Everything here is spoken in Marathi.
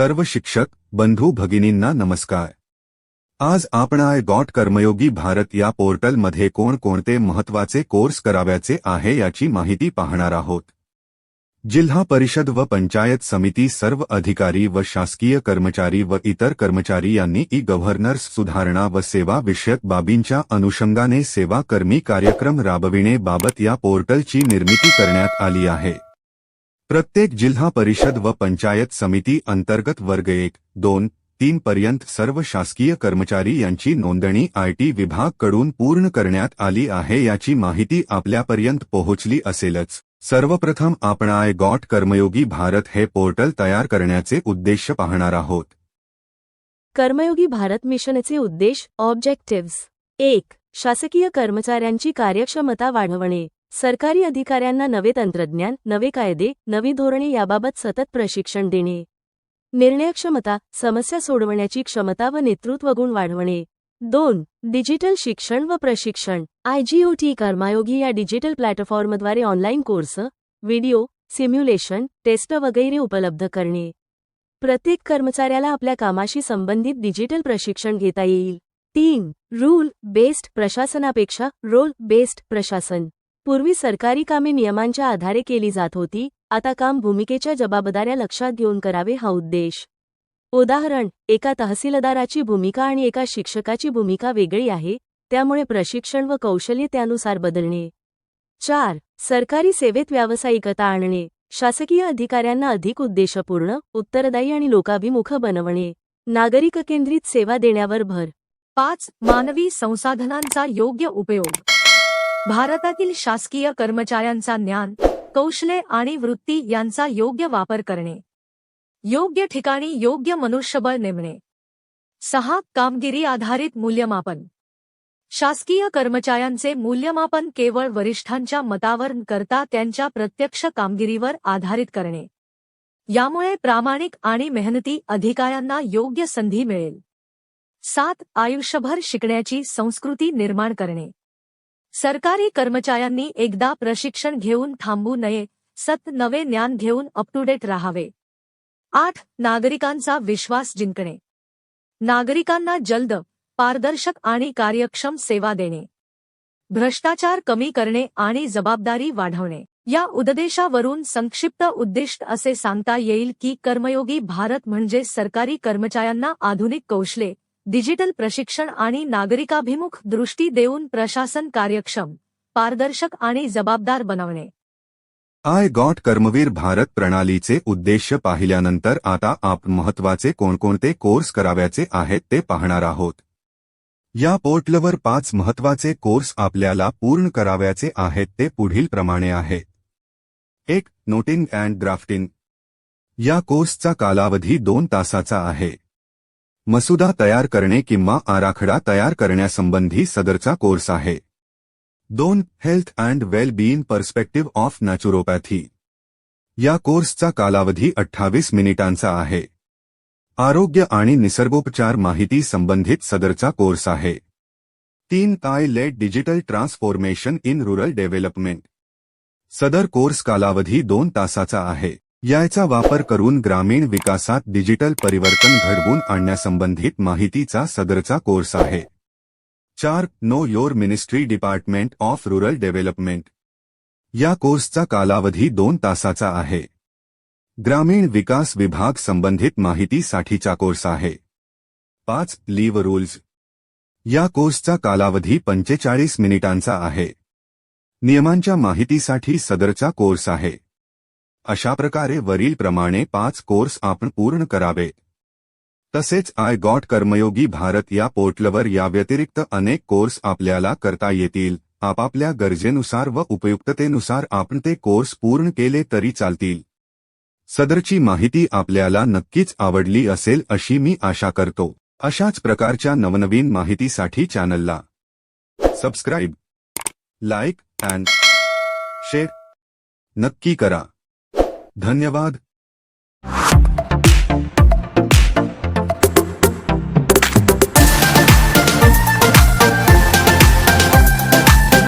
सर्व शिक्षक बंधू भगिनींना नमस्कार. आज आपण आय गॉट कर्मयोगी भारत या पोर्टलमध्ये कोणकोणते महत्त्वाचे कोर्स कराव्याचे आहे याची माहिती पाहणार आहोत. जिल्हा परिषद व पंचायत समिती सर्व अधिकारी व शासकीय कर्मचारी व इतर कर्मचारी यांनी ई गव्हर्नर्स सुधारणा व सेवा विषयक बाबींच्या अनुषंगाने सेवाकर्मी कार्यक्रम कार्यक्रम राबविणेबाबत या पोर्टलची निर्मिती करण्यात आली आहे. प्रत्येक जिल्हा परिषद व पंचायत समिती अंतर्गत वर्ग एक दोन तीन पर्यंत सर्व शासकीय कर्मचारी यांची नोंदणी आयटी विभागकडून पूर्ण करण्यात आली आहे याची माहिती आपल्यापर्यंत पोहोचली असेलच. सर्वप्रथम आपण आय गॉट कर्मयोगी भारत हे पोर्टल तयार करण्याचे उद्देश पाहणार आहोत. कर्मयोगी भारत मिशनचे उद्देश ऑब्जेक्टिव्स एक शासकीय कर्मचाऱ्यांची कार्यक्षमता वाढवणे. सरकारी अधिकाऱ्यांना नवे तंत्रज्ञान नवे कायदे नवी धोरणे याबाबत सतत प्रशिक्षण देणे. निर्णयक्षमता समस्या सोडवण्याची क्षमता व नेतृत्व गुण वाढवणे. दोन डिजिटल शिक्षण व प्रशिक्षण. आयजीओटी कर्मायोगी या digital प्लॅटफॉर्मद्वारे online course video simulation test वगैरे उपलब्ध करणे. प्रत्येक कर्मचाऱ्याला आपल्या कामाशी संबंधित डिजिटल प्रशिक्षण घेता येईल. तीन रूल बेस्ड प्रशासनापेक्षा रोल बेस्ड प्रशासन. पूर्वी सरकारी कामे नियमांच्या आधारे केली जात होती आता काम भूमिकेच्या जबाबदाऱ्या लक्षात घेऊन करावे हा उद्देश. उदाहरण एका तहसीलदाराची भूमिका आणि एका शिक्षकाची भूमिका वेगळी आहे त्यामुळे प्रशिक्षण व कौशल्य त्यानुसार बदलणे. चार सरकारी सेवेत व्यावसायिकता आणणे. शासकीय अधिकाऱ्यांना अधिक उद्देशपूर्ण उत्तरदायी आणि लोकाभिमुख बनवणे. नागरिक केंद्रित सेवा देण्यावर भर. पाच मानवी संसाधनांचा योग्य उपयोग. भारतातील शासकीय कर्मचाऱ्यांचा ज्ञान कौशल्य आणि वृत्ती यांचा योग्य वापर करणे. योग्य ठिकाणी योग्य मनुष्यबळ नेमणे. सहा. कामगिरी आधारित मूल्यमापन. शासकीय कर्मचाऱ्यांचे मूल्यमापन केवळ वरिष्ठांच्या मतावर करता त्यांच्या प्रत्यक्ष कामगिरीवर आधारित करणे. यामुळे प्रामाणिक आणि मेहनती अधिकाऱ्यांना योग्य संधी मिळेल. सात. आयुष्यभर शिकण्याची संस्कृती निर्माण करणे. सरकारी कर्मचाऱ्यांनी एकदा प्रशिक्षण घेऊन थांबू नये सत नवे ज्ञान घेऊन अप टू डेट राहावे. आठ नागरिकांचा विश्वास जिंकणे. नागरिकांना जलद पारदर्शक आणि कार्यक्षम सेवा देणे. भ्रष्टाचार कमी करणे आणि जबाबदारी वाढवणे. या उद्देशावरून संक्षिप्त उद्दिष्ट असे सांगता येईल की कर्मयोगी भारत म्हणजे सरकारी कर्मचाऱ्यांना आधुनिक कौशले डिजिटल प्रशिक्षण आणि नागरिकाभिमुख दृष्टी देऊन प्रशासन कार्यक्षम पारदर्शक आणि जबाबदार बनवणे. आय गॉट कर्मवीर भारत प्रणालीचे उद्देश पाहिल्यानंतर आता आप महत्त्वाचे कोणकोणते कोर्स कराव्याचे आहेत ते पाहणार आहोत. या पोर्टलवर पाच महत्त्वाचे कोर्स आपल्याला पूर्ण कराव्याचे आहेत ते पुढील प्रमाणे आहेत. एक नोटिंग अँड ड्राफ्टिंग या कोर्सचा कालावधी दोन तासाचा आहे. मसुदा तयार करणे किंवा आराखडा तयार करण्यासंबंधी सदरचा कोर्स आहे. दोन health and well being perspective of naturopathy या कोर्सचा कालावधी अठ्ठावीस मिनिटांचा आहे. आरोग्य आणि निसर्गोपचार माहिती संबंधित सदरचा कोर्स आहे. तीन I let digital transformation in rural development सदर कोर्स कालावधी दोन तासाचा आहे. याचा वापर करून ग्रामीण विकासात डिजिटल परिवर्तन घडवून आणण्यासंबंधित माहितीचा सदरचा कोर्स आहे. चार know your ministry department of rural development या कोर्सचा कालावधी दोन तासाचा आहे. ग्रामीण विकास विभाग संबंधित माहितीसाठीचा कोर्स आहे. पाच लीव रूल्स या कोर्सचा कालावधी पंचेचाळीस मिनिटांचा आहे. नियमांच्या माहितीसाठी सदरचा कोर्स आहे. अशा प्रकारे वरीलप्रमाणे पाच कोर्स आपण पूर्ण करावे. तसेच आय गॉट कर्मयोगी भारत या पोर्टलवर या व्यतिरिक्त अनेक कोर्स आपल्याला करता येतील. आपापल्या गरजेनुसार व उपयुक्ततेनुसार आपण ते कोर्स पूर्ण केले तरी चालतील. सदरची माहिती आपल्याला नक्कीच आवडली असेल अशी मी आशा करतो. अशाच प्रकारच्या नवनवीन माहितीसाठी चॅनलला सबस्क्राईब लाईक अँड शेअर नक्की करा. धन्यवाद.